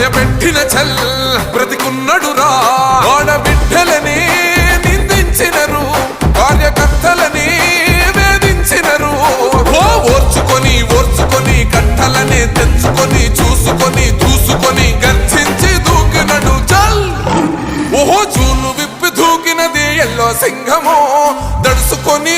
భయపెట్టిన చల్ బ్రతికున్నడురా ఆడబిడ్డలని నిందించినరు కార్యకర్తలని వేధించినరు. ఓ ఓర్చుకొని ఓర్చుకొని కట్టలనే తెంచుకొని చూసుకొని చూసుకొని గర్జించి దూకినడు చల్. ఓహో చూలు విప్పి దూకినది ఎల్లో సింహము దడుసుకొని